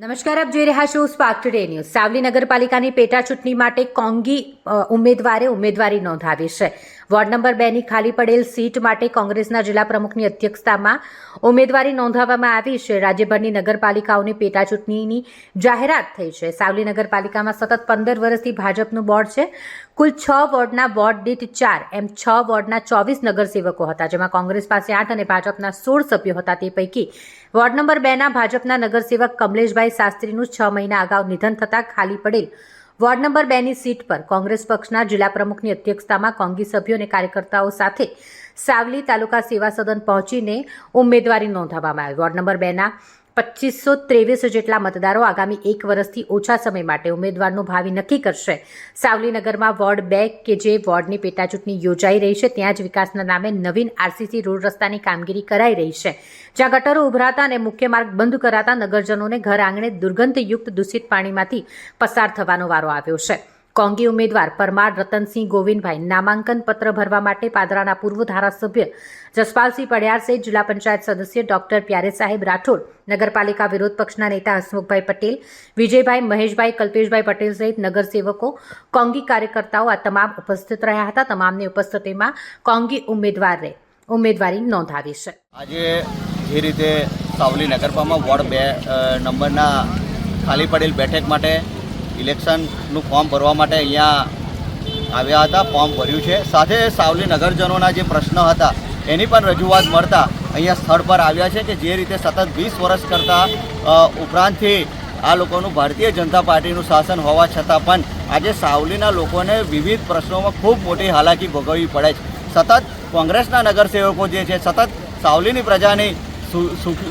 નમસ્કાર, આપ જોઈ રહ્યા છો સ્પાર્ક ટુડે ન્યૂઝ સાવલી નગરપાલિકાની પેટા ચૂંટણી માટે કોંગી ઉમેદવારે ઉમેદવારી નોંધાવી છે. વોર્ડ નંબર બેની ખાલી પડેલ સીટ માટે કોંગ્રેસના જિલ્લા પ્રમુખની અધ્યક્ષતામાં ઉમેદવારી નોંધાવવામાં આવી છે. રાજ્યભરની નગરપાલિકાઓની પેટાચૂંટણીની જાહેરાત થઈ છે. સાવલી નગરપાલિકામાં સતત પંદર વર્ષથી ભાજપનું બોર્ડ છે. કુલ છ વોર્ડના વોર્ડ દીઠ ચાર, એમ છ વોર્ડના ચોવીસ નગરસેવકો હતા, જેમાં કોંગ્રેસ પાસે આઠ અને ભાજપના સોળ સભ્યો હતા. તે પૈકી વોર્ડ નંબર બેના ભાજપના નગરસેવક કમલેશભાઈ શાસ્ત્રીનું છ મહિના અગાઉ નિધન થતાં ખાલી પડેલ વોર્ડ નંબર બેની સીટ પર કોંગ્રેસ પક્ષના જિલ્લા પ્રમુખની અધ્યક્ષતામાં કોંગી સભ્યો અને કાર્યકર્તાઓ સાથે સાવલી તાલુકા સેવા સદન પહોંચીને ઉમેદવારી નોંધાવવામાં આવી. વોર્ડ નંબર બેના પચીસો ત્રેવીસ જેટલા મતદારો આગામી એક વર્ષથી ઓછા સમય માટે ઉમેદવારનું ભાવિ નક્કી કરશે. સાવલીનગરમાં વોર્ડ બે કે જે વોર્ડની પેટાચૂંટણી યોજાઈ રહી છે, ત્યાં જ વિકાસના નામે નવીન આરસીસી રોડ રસ્તાની કામગીરી કરાઈ રહી છે. જ્યાં ગટરો ઉભરાતા અને મુખ્ય માર્ગ બંધ કરાતા નગરજનોને ઘર આંગણે દુર્ગંધયુક્ત દૂષિત પાણીમાંથી પસાર થવાનો વારો આવ્યો છે. કોંગી ઉમેદવાર પરમાર રતનસિંહ ગોવિંદભાઈ નામાંકન પત્ર ભરવા માટે પાદરાના પૂર્વ ધારાસભ્ય જસપાલસિંહ પડિયાર સહિત જિલ્લા પંચાયત સદસ્ય ડોક્ટર પ્યારે સાહેબ રાઠોડ, નગરપાલિકા વિરોધ પક્ષના નેતા હસમુખભાઈ પટેલ, વિજયભાઈ મહેશભાઈ, કલ્પેશભાઈ પટેલ સહિત નગરસેવકો, કોંગી કાર્યકર્તાઓ આ તમામ ઉપસ્થિત રહ્યા હતા. તમામની ઉપસ્થિતિમાં કોંગી ઉમેદવારે ઉમેદવારી નોંધાવી છે. આજે જે રીતે સાવલી નગરપામાં વોર્ડ બે નંબરના ખાલી પડેલ બેઠક માટે ઇલેક્શનનું ફોર્મ ભરવા માટે અહીંયા આવ્યા હતા, ફોર્મ ભર્યું છે. સાથે સાવલી નગરજનોના જે પ્રશ્ન હતા, એની પણ રજૂઆત મળતા અહીંયા સ્થળ પર આવ્યા છે કે જે રીતે સતત વીસ વર્ષ કરતાં ઉપરાંતથી આ લોકોનું ભારતીય જનતા પાર્ટીનું શાસન હોવા છતાં પણ આજે સાવલીના લોકોને વિવિધ પ્રશ્નોમાં ખૂબ મોટી હાલાકી ભોગવવી પડે છે. સતત કોંગ્રેસના નગરસેવકો જે છે, સતત સાવલીની પ્રજાની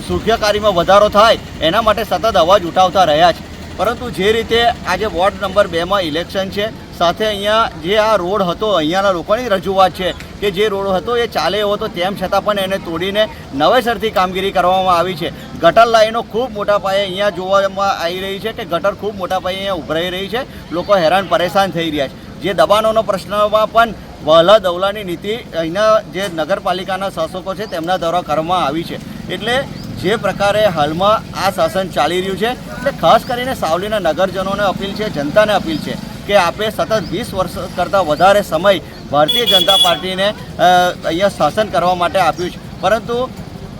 સુખ્યકારીમાં વધારો થાય, એના માટે સતત અવાજ ઉઠાવતા રહ્યા છે. પરંતુ જે રીતે આજે વોર્ડ નંબર બેમાં ઇલેક્શન છે, સાથે અહીંયા જે આ રોડ હતો, અહીંયાના લોકોની રજૂઆત છે કે જે રોડ હતો એ ચાલે એવો હતો, તેમ છતાં પણ એને તોડીને નવેસરથી કામગીરી કરવામાં આવી છે. ગટર લાઈનો ખૂબ મોટા પાયે અહીંયા જોવામાં આવી રહી છે કે ગટર ખૂબ મોટા પાયે અહીંયા ઉભરાઈ રહી છે. લોકો હેરાન પરેશાન થઈ રહ્યા છે. જે દબાણોનો પ્રશ્નમાં પણ વહલા દવલાની નીતિ અહીંના જે નગરપાલિકાના શાસકો છે તેમના દ્વારા કરવામાં આવી છે. એટલે જે પ્રકારે હાલમાં આ શાસન ચાલી રહ્યું છે એટલે ખાસ કરીને સાવલીના નગરજનોને અપીલ છે, જનતાને અપીલ છે કે આપે સતત વીસ વર્ષ કરતાં વધારે સમય ભારતીય જનતા પાર્ટીને અહીંયા શાસન કરવા માટે આપ્યું છે. પરંતુ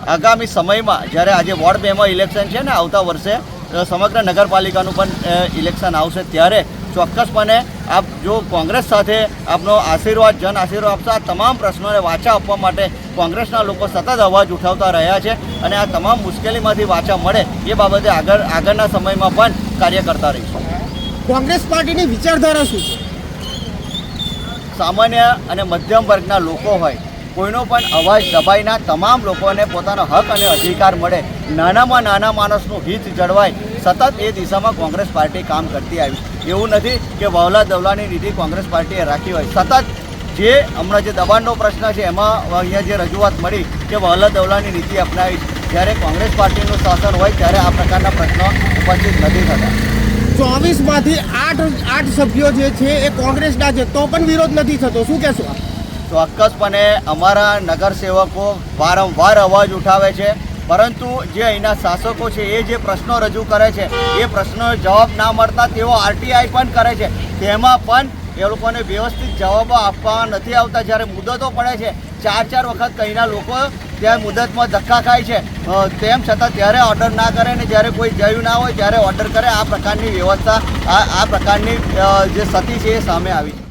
આગામી સમયમાં જ્યારે આજે વોર્ડ બેમાં ઇલેક્શન છે ને આવતા વર્ષે સમગ્ર નગરપાલિકાનું પણ ઇલેક્શન આવશે ત્યારે ચોક્કસપણે આપ જો કોંગ્રેસ સાથે આપનો આશીર્વાદ જન આશીર્વાદ આપશો આ તમામ પ્રશ્નોને વાચા આપવા માટે કોંગ્રેસના લોકો સતત અવાજ ઉઠાવતા રહ્યા છે અને આ તમામ મુશ્કેલીમાંથી વાચા મળે એ બાબતે આગળ આગળના સમયમાં પણ કાર્ય કરતા રહીશું. કોંગ્રેસ પાર્ટીની વિચારધારા શું છે? સામાન્ય અને મધ્યમ વર્ગના લોકો હોય કોઈનો પણ અવાજ દબાઈના તમામ લોકોને પોતાનો હક અને અધિકાર મળે. નાનામાં નાના માણસનું હિત જળવાય સતત એ દિશામાં કોંગ્રેસ પાર્ટી કામ કરતી આવી. એવું નથી કે વાવલા દવલાની નીતિ કોંગ્રેસ પાર્ટીએ રાખી હોય. સતત જે હમણાં જે દબાણનો પ્રશ્ન છે એમાં અહીંયા જે રજૂઆત મળી કે વાવલા દવલાની નીતિ અપનાવી જ્યારે કોંગ્રેસ પાર્ટીનું શાસન હોય ત્યારે આ પ્રકારના પ્રશ્નો ઉપસ્થિત નથી થતા. ચોવીસમાંથી આઠ આઠ સભ્યો જે છે એ કોંગ્રેસના છે તો પણ વિરોધ નથી થતો. શું કહેશો? ચોક્કસપણે અમારા નગરસેવકો વારંવાર અવાજ ઉઠાવે છે. પરંતુ જે અહીંના શાસકો છે, એ જે પ્રશ્નો રજૂ કરે છે, એ પ્રશ્નો જવાબ ના મળતા તેઓ આરટીઆઈ પણ કરે છે. તેમાં પણ એ લોકોને વ્યવસ્થિત જવાબો આપવા નથી આવતા. જ્યારે મુદતો પડે છે, ચાર ચાર વખત કહીના લોકો ત્યાં મુદતમાં ધક્કા ખાય છે. તેમ છતાં ત્યારે ઓર્ડર ના કરે ને જ્યારે કોઈ જયું ના હોય, ત્યારે ઓર્ડર કરે. આ પ્રકારની વ્યવસ્થા, આ આ પ્રકારની જે સતી છે, એ સામે આવી છે.